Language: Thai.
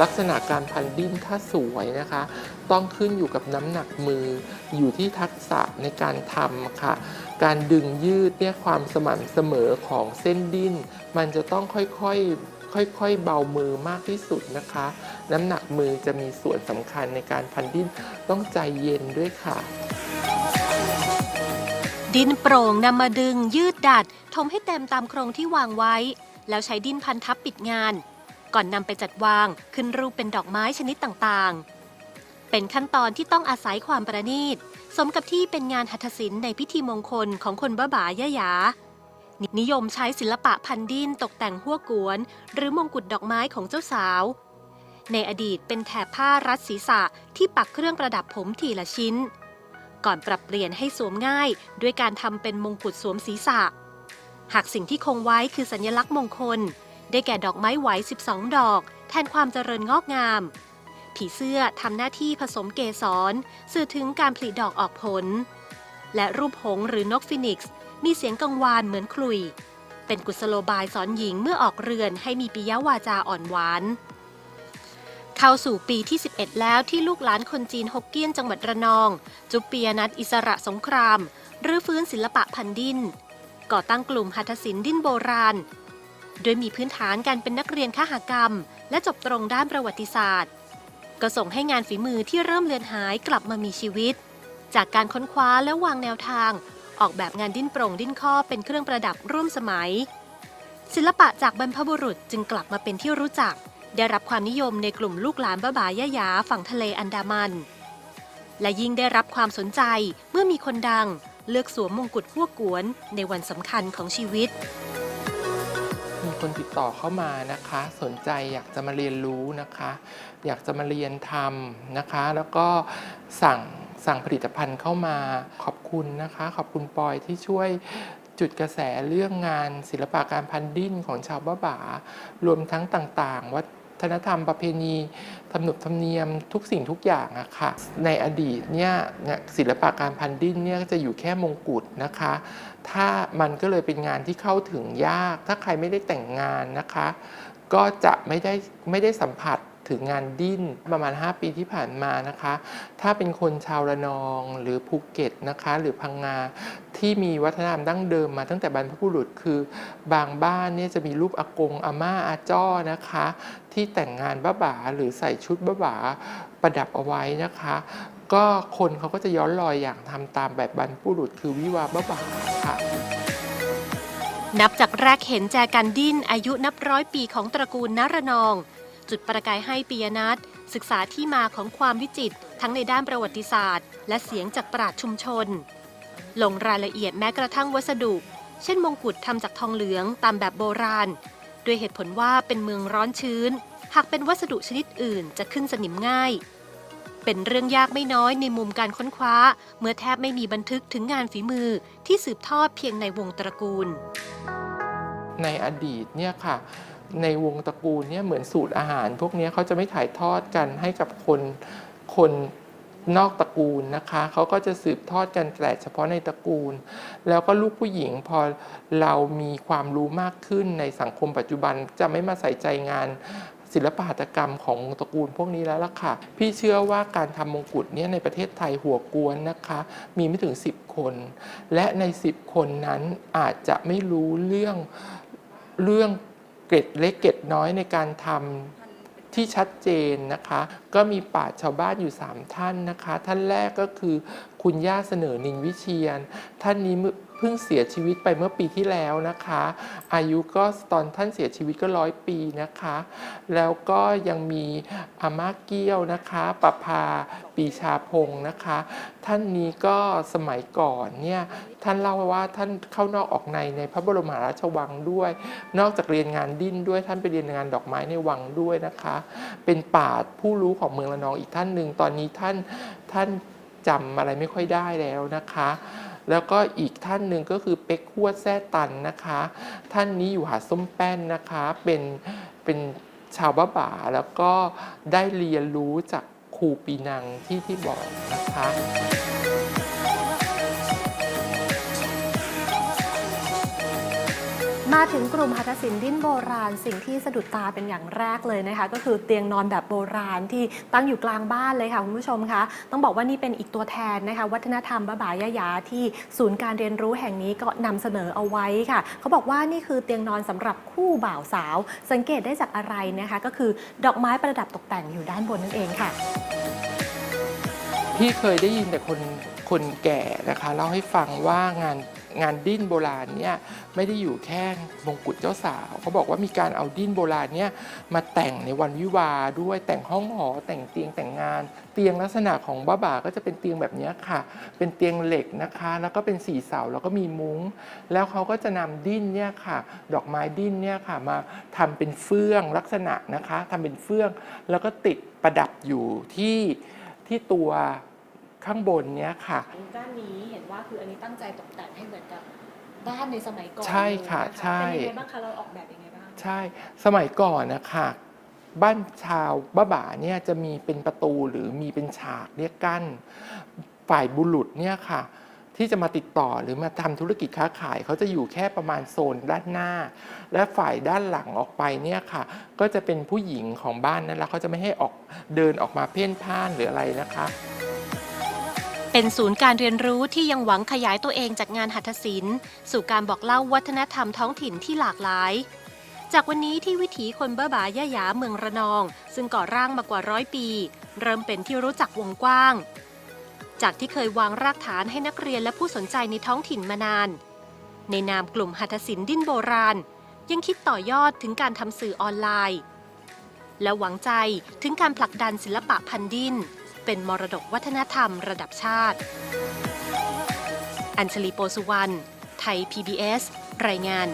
ลักษณะการพันดิ้นถ้าสวยนะคะ ต้องขึ้นอยู่กับน้ำหนักมือ อยู่ที่ทักษะในการทำค่ะ การดึงยืดเนี่ยความสม่ำเสมอของเส้นดิ้น มันจะต้องค่อยๆค่อยๆ เบามือมากที่สุดนะคะ น้ำหนักมือจะมีส่วนสำคัญในการพันดิ้นต้องใจเย็นด้วยค่ะ ดินโปร่งนำมาดึงยืดดัด ทมให้เต็มตามโครงที่วางไว้ แล้วใช้ดินพันทับปิดงาน ก่อนนำไปจัดวางขึ้นรูปเป็นดอกไม้ชนิดต่างๆ เป็นขั้นตอนที่ต้องอาศัยความประณีต สมกับที่เป็นงานหัตถศิลป์ในพิธีมงคลของคนบ้าบายะยานิยมใช้ศิลปะพันดินตกแต่งหัวกวน หรือมงกุฎดอกไม้ของเจ้าสาว ในอดีตเป็นแถบผ้ารัดศีรษะที่ปักเครื่องประดับผมทีละชิ้น ก่อนปรับเปลี่ยนให้สวมง่าย ด้วยการทำเป็นมงกุฎสวมศีรษะ หากสิ่งที่คงไว้คือสัญลักษณ์มงคล ได้แก่ดอกไม้ไหว 12 ดอก แทนความเจริญงอกงาม ผีเสื้อทำหน้าที่ผสมเกสรสื่อถึงการผลิดอกออกผล และรูปหงส์หรือนกฟินิกซ์มีเสียงกังวานเหมือนคลุย เป็นกุศโลบายสอนหญิงเมื่อออกเรือนให้มีปิยวาจาอ่อนหวาน เข้าสู่ปีที่ 11 แล้วที่ลูกหลานคนจีนฮกเกี้ยนจังหวัดระนอง จุปเปียนัทอิสระสงครามหรือฟื้นศิลปะพันดินก่อตั้งกลุ่มหัตถศิลป์ดิ้นโบราณ โดยมีพื้นฐานการเป็นนักเรียนขหกรรม และจบตรงด้านประวัติศาสตร์ ก็ส่งให้งานฝีมือที่เริ่มเลือนหายกลับมามีชีวิต จากการค้นคว้าและวางแนวทาง ออกแบบงานดิ้นโปร่งดิ้นข้อเป็นเครื่องประดับร่วมสมัย ศิลปะจากบรรพบุรุษจึงกลับมาเป็นที่รู้จัก ได้รับความนิยมในกลุ่มลูกหลานบ้าบายะยาฝั่งทะเลอันดามัน และยิ่งได้รับความสนใจเมื่อมีคนดัง เลือกสวมมงกุฎหัวกวนในวันสำคัญของชีวิต คนติดต่อเข้ามานะคะ สนใจอยากจะมาเรียนรู้นะคะ อยากจะมาเรียนทำนะคะ แล้วก็สั่งสั่งผลิตภัณฑ์เข้ามาขอบคุณนะคะ ขอบคุณปอยที่ช่วยจุดกระแสเรื่องงานศิลปะการพันดิ้นของชาวบ้าบารวมทั้งต่างๆวัด ฒนธรรมประเพณีทำนุบธรรมเนียมทุกสิ่งทุกอย่างอะค่ะ ในอดีตเนี่ยเนี่ยศิลปะการพันดิ้นเนี่ยจะอยู่แค่มงกุฎนะคะ ถ้ามันก็เลยเป็นงานที่เข้าถึงยาก ถ้าใครไม่ได้แต่งงานนะคะ ก็จะไม่ได้ไม่ได้สัมผัส ถึงงานดิ้นประมาณ 5 ปีที่ผ่านมานะคะ ถ้าเป็นคนชาวระนองหรือภูเก็ตนะคะ หรือพังงาที่มีวัฒนธรรมดั้งเดิมมาตั้งแต่บรรพบุรุษคือบางบ้านเนี่ยจะมีรูปอากงอาม่าอาจ้อนะคะ ที่แต่งงานบ้าบาหรือใส่ชุดบ้าบาประดับเอาไว้นะคะ ก็คนเขาก็จะย้อนรอยอย่างทำตามแบบบรรพบุรุษคือวิวาบ้าบาค่ะนับจากแรกเห็นแจกันดิ้นอายุนับร้อยปีของตระกูลนรนอง จุดประกายให้ปิยนัทศึกษาที่มาของความวิจิตรทั้งในด้านประวัติศาสตร์ และเสียงจากปราชชุมชน ลงรายละเอียดแม้กระทั่งวัสดุ เช่นมงกุฎทำจากทองเหลืองตามแบบโบราณ ด้วยเหตุผลว่าเป็นเมืองร้อนชื้น หากเป็นวัสดุชนิดอื่นจะขึ้นสนิมง่าย เป็นเรื่องยากไม่น้อยในมุมการค้นคว้า เมื่อแทบไม่มีบันทึกถึงงานฝีมือที่สืบทอดเพียงในวงตระกูล ในอดีตเนี่ยค่ะ ในวงตระกูลเนี่ยเหมือนสูตรอาหาร พวกนี้เขาจะไม่ถ่ายทอดกันให้กับคนคนนอกตระกูลนะคะเขาก็จะสืบทอดกันแต่เฉพาะในตระกูล แล้วก็ลูกผู้หญิงพอเรามีความรู้มากขึ้นในสังคมปัจจุบันจะไม่มาใส่ใจงานศิลปหัตถกรรมของวงตระกูลพวกนี้แล้วล่ะค่ะ พี่เชื่อว่าการทำมงกุฎเนี่ยในประเทศไทยหัวกวนนะคะ มีไม่ถึง 10 คน และใน 10 คนนั้นอาจจะไม่รู้เรื่องเรื่อง เกร็ดเล็กเกร็ดน้อยในการทำที่ชัดเจนนะคะ ก็มีป่าชาวบ้านอยู่ 3 ท่านนะคะ ท่านแรกก็คือ คุณย่าเสนอนินวิเชียน ท่านนี้เพิ่งเสียชีวิตไปเมื่อปีที่แล้วนะคะ อายุก็ตอนท่านเสียชีวิตก็ร้อยปีนะคะ แล้วก็ยังมีอาม่าเกี้ยวนะคะปภาปีชาพงศ์นะคะ ท่านนี้ก็สมัยก่อนเนี่ยท่านเล่าว่าท่านเข้านอกออกในในพระบรมหาราชวังด้วย นอกจากเรียนงานดิ้นด้วยท่านไปเรียนงานดอกไม้ในวังด้วยนะคะ เป็นปราผู้รู้ของเมืองระนองอีกท่านหนึ่งตอนนี้ท่านท่าน จำอะไรไม่ค่อยได้แล้วนะคะ แล้วก็อีกท่านหนึ่งก็คือเป็กขวดแซ่ตันนะคะ ท่านนี้อยู่หาส้มแป้นนะคะ เป็นเป็นชาวบ้าบ่าแล้วก็ได้เรียนรู้จากครูปีนังที่ที่บอกนะคะ มาถึงกลุ่มหัตถศิลป์ดิ้นโบราณ สิ่งที่สะดุดตาเป็นอย่างแรกเลยนะคะ ก็คือเตียงนอนแบบโบราณที่ตั้งอยู่กลางบ้านเลยค่ะคุณผู้ชมคะต้องบอกว่านี่เป็นอีกตัวแทนนะคะ วัฒนธรรมบ้าบายายาที่ศูนย์การเรียนรู้แห่งนี้ก็นำเสนอเอาไว้ค่ะ เขาบอกว่านี่คือเตียงนอนสำหรับคู่บ่าวสาว สังเกตได้จากอะไรนะคะ ก็คือดอกไม้ประดับตกแต่งอยู่ด้านบนนั่นเองค่ะพี่เคยได้ยินแต่คนคนแก่นะคะเล่าให้ฟังว่างาน งานดิ้นโบราณเนี่ยไม่ได้อยู่แค่มงกุฎเจ้าสาวเขาบอกว่ามีการเอาดิ้นโบราณเนี่ยมาแต่งในวันวิวาด้วยแต่งห้องหอแต่งเตียงแต่งงาน เตียงลักษณะของบ้าบ่าก็จะเป็นเตียงแบบนี้ค่ะ เป็นเตียงเหล็กนะคะ แล้วก็เป็นสีเสาแล้วก็มีมุ้ง แล้วเขาก็จะนำดิ้นเนี่ยค่ะ ดอกไม้ดิ้นเนี่ยค่ะมาทำเป็นเฟื่องลักษณะนะคะทำเป็นเฟื่องแล้วก็ติดประดับอยู่ที่ที่ตัว ข้างบนเนี้ยค่ะ ด้านนี้เห็นว่าคืออันนี้ตั้งใจตกแต่งให้เหมือนกับบ้านในสมัยก่อนใช่ค่ะเลยนใช่ เป็นยังไงบ้างคะเราออกแบบยังไงบ้างใช่สมัยก่อนนะคะบ้านชาวบ้าบ่าเนี่ยจะมีเป็นประตูหรือมีเป็นฉากเรียกกั้นฝ่ายบุรุษเนี่ยค่ะ ที่จะมาติดต่อหรือมาทำธุรกิจค้าขายเขาจะอยู่แค่ประมาณโซนด้านหน้า และฝ่ายด้านหลังออกไปเนี่ยค่ะ ก็จะเป็นผู้หญิงของบ้านนั่นแหละเขาจะไม่ให้ออกเดินออกมาเพ่นพ่านหรืออะไรนะคะ เป็นศูนย์การเรียนรู้ที่ยังหวังขยายตัวเองจากงานหัตถศิลป์ สู่การบอกเล่าวัฒนธรรมท้องถิ่นที่หลากหลาย จากวันนี้ที่วิถีคนบ้าบายายาเมืองระนอง ซึ่งก่อร่างมากว่าร้อยปี เริ่มเป็นที่รู้จักวงกว้าง จากที่เคยวางรากฐานให้นักเรียนและผู้สนใจในท้องถิ่นมานาน ในนามกลุ่มหัตถศิลป์ดิ้นโบราณ ยังคิดต่อยอดถึงการทำสื่อออนไลน์ และหวังใจถึงการผลักดันศิลปะพันดิน เป็นมรดกวัฒนธรรมระดับชาติ อัญชลีโปสุวรรณ ไทย PBS รายงาน